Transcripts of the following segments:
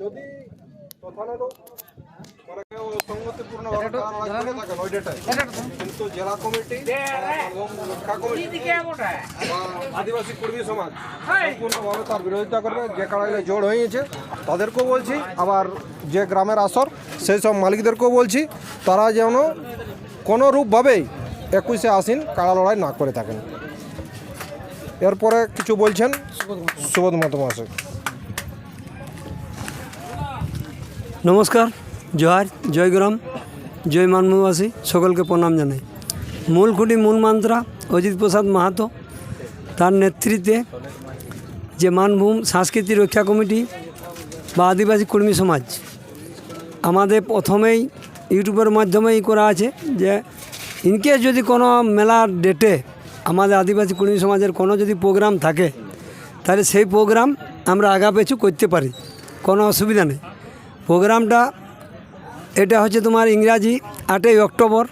যদি মানে থাকেন ওই ডেটায় কিন্তু জেলা কমিটি এবং রক্ষা কমিটি বা আদিবাসী কর্মী সমাজ সম্পূর্ণভাবে তার বিরোধিতা করবে যে কারণে জোর হয়েছে তাদেরকেও বলছি আবার যে গ্রামের আসর সেই সব মালিকদেরকেও বলছি তারা যেন কোনো রূপভাবেই একুশে আসিন কাড়া লড়াই না করে থাকেন। এরপরে কিছু বলছেন সুবোধ মহাশয় নমস্কার জোহার জয়গ্রাম জয় মানববাসী, সকলকে প্রণাম জানাই। মূল খুঁটি মূল মান্ত্রা অজিত প্রসাদ মাহাতো, তার নেতৃত্বে যে মানভূম সংস্কৃতি রক্ষা কমিটি বা আদিবাসী কর্মী সমাজ, আমাদের প্রথমেই ইউটিউবের মাধ্যমেই করা আছে যে ইনকেস যদি কোনো মেলার ডেটে আমাদের আদিবাসী কর্মী সমাজের কোনো যদি প্রোগ্রাম থাকে, তাহলে সেই প্রোগ্রাম আমরা আগা পেছু করতে পারি। কোনো অসুবিধা নেই। প্রোগ্রামটা, এটা হচ্ছে তোমার ইংরাজি আটই অক্টোবর,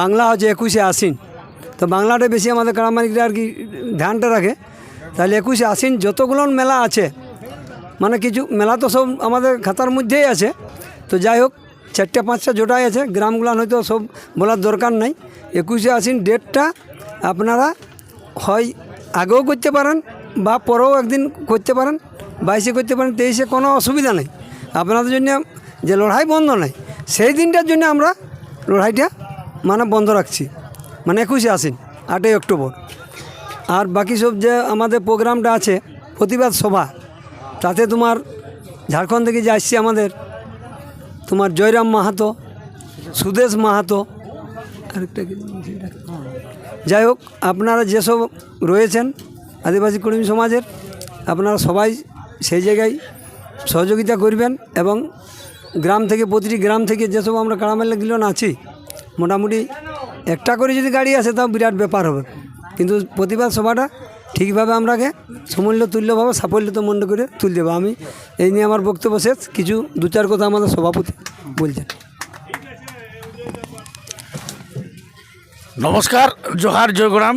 বাংলা হচ্ছে একুশে আশ্বিন। তো বাংলাটা বেশি আমাদের কারামালিকরা আর কি ধ্যানটা রাখে। তাহলে একুশে আশ্বিন যতগুলো মেলা আছে মানে কিছু মেলা তো সব আমাদের খাতার মধ্যেই আছে। তো যাই হোক, চারটে, পাঁচটা জোটাই আছে, গ্রামগুলান হয়তো সব বলার দরকার নাই। একুশে আশ্বিন ডেটটা আপনারা হয় আগেও করতে পারেন বা পরেও একদিন করতে পারেন, বাইশে করতে পারেন, তেইশে কোনো অসুবিধা নেই। আপনাদের জন্য যে লড়াই বন্ধ নাই, সেই দিনটার জন্য আমরা লড়াইটা মানে বন্ধ রাখছি। মানে একুশে আসেন আটই অক্টোবর। আর বাকি সব যে আমাদের প্রোগ্রামটা আছে, প্রতিবাদ সভা, তাতে তোমার ঝাড়খণ্ড থেকে যে আসছে আমাদের, তোমার জয়রাম মাহাতো, সুদেশ মাহাতো, আরেকটা যাই হোক, আপনারা যেসব রয়েছেন আদিবাসী কর্মী সমাজের, আপনারা সবাই সেই জায়গায় সহযোগিতা করবেন এবং গ্রাম থেকে প্রতিটি গ্রাম থেকে যেসব আমরা কাড়ামেলাগুলো আছি, মোটামুটি একটা করে যদি গাড়ি আসে তাও বিরাট ব্যাপার হবে। কিন্তু প্রতিবাদ সভাটা ঠিকভাবে আমরাকে সমূল্য তুল্যভাবে সাফল্যত মণ্ড করে তুলে দেবো। আমি এই নিয়ে আমার বক্তব্য শেষ। কিছু দু চার কথা আমাদের সভাপতি বলছেন। নমস্কার, জোহার, জয়গ্রাম।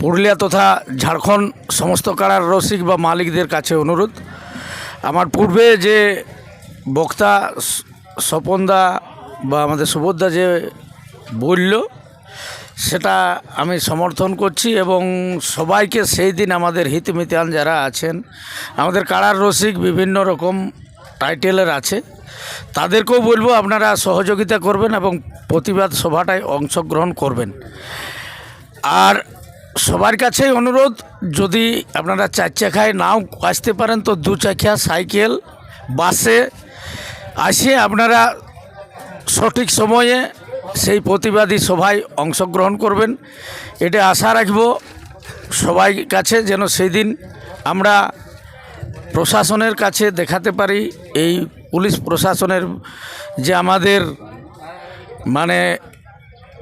পুরুলিয়া তথা ঝাড়খণ্ড সমস্ত কারার রসিক বা মালিকদের কাছে অনুরোধ। আমার পূর্বে যে বক্তা স্বপনদা বা আমাদের সুবোধদা যে বলল, সেটা আমি সমর্থন করছি এবং সবাইকে সেই দিন আমাদের হিতমিতান যারা আছেন, আমাদের কারার রসিক বিভিন্ন রকম টাইটেলের আছে, তাদেরকেও বলব আপনারা সহযোগিতা করবেন এবং প্রতিবাদ সভাটায় অংশগ্রহণ করবেন। আর সবার কাছেই অনুরোধ, যদি আপনারা চার চাকায় নাও আসতে পারেন, তো দু চাকা সাইকেল, বাসে আসে আপনারা সঠিক সময়ে সেই প্রতিবাদী সভায় অংশগ্রহণ করবেন। এটা আশা রাখব, সবাই কাছে যেন সেই দিন আমরা প্রশাসনের কাছে দেখাতে পারি, এই পুলিশ প্রশাসনের যে আমাদের মানে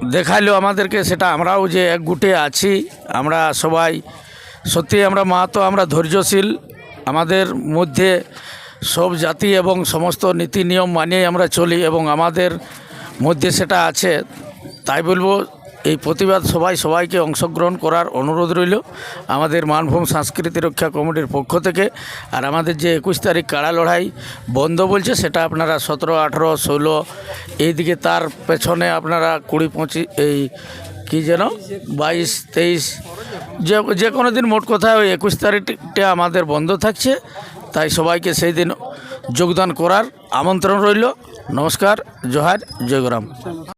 দেখাইলো আমাদেরকে সেটা আমরাও যে এক গুটে আছি, আমরা সবাই, সত্যি আমরা মা তো আমরা ধৈর্যশীল, আমাদের মধ্যে সব জাতি এবং সমস্ত নীতি নিয়ম মানিয়ে আমরা চলি এবং আমাদের মধ্যে সেটা আছে, তাই বলব এই প্রতিবাদ সবাই সবাইকে অংশগ্রহণ করার অনুরোধ রইল আমাদের মানভূম সংস্কৃতি রক্ষা কমিটির পক্ষ থেকে। আর আমাদের যে একুশ তারিখ কাড়া লড়াই বন্ধ বলছে, সেটা আপনারা সতেরো, আঠেরো, ষোলো, এইদিকে তার পেছনে আপনারা কুড়ি, পঁচিশ, এই কী যেন, বাইশ, তেইশ, যে যে কোনো দিন মোট কথা ওই একুশ তারিখটা আমাদের বন্ধ থাকছে। তাই সবাইকে সেই দিন যোগদান করার আমন্ত্রণ রইল। নমস্কার, জোহার, জয়গ্রাম।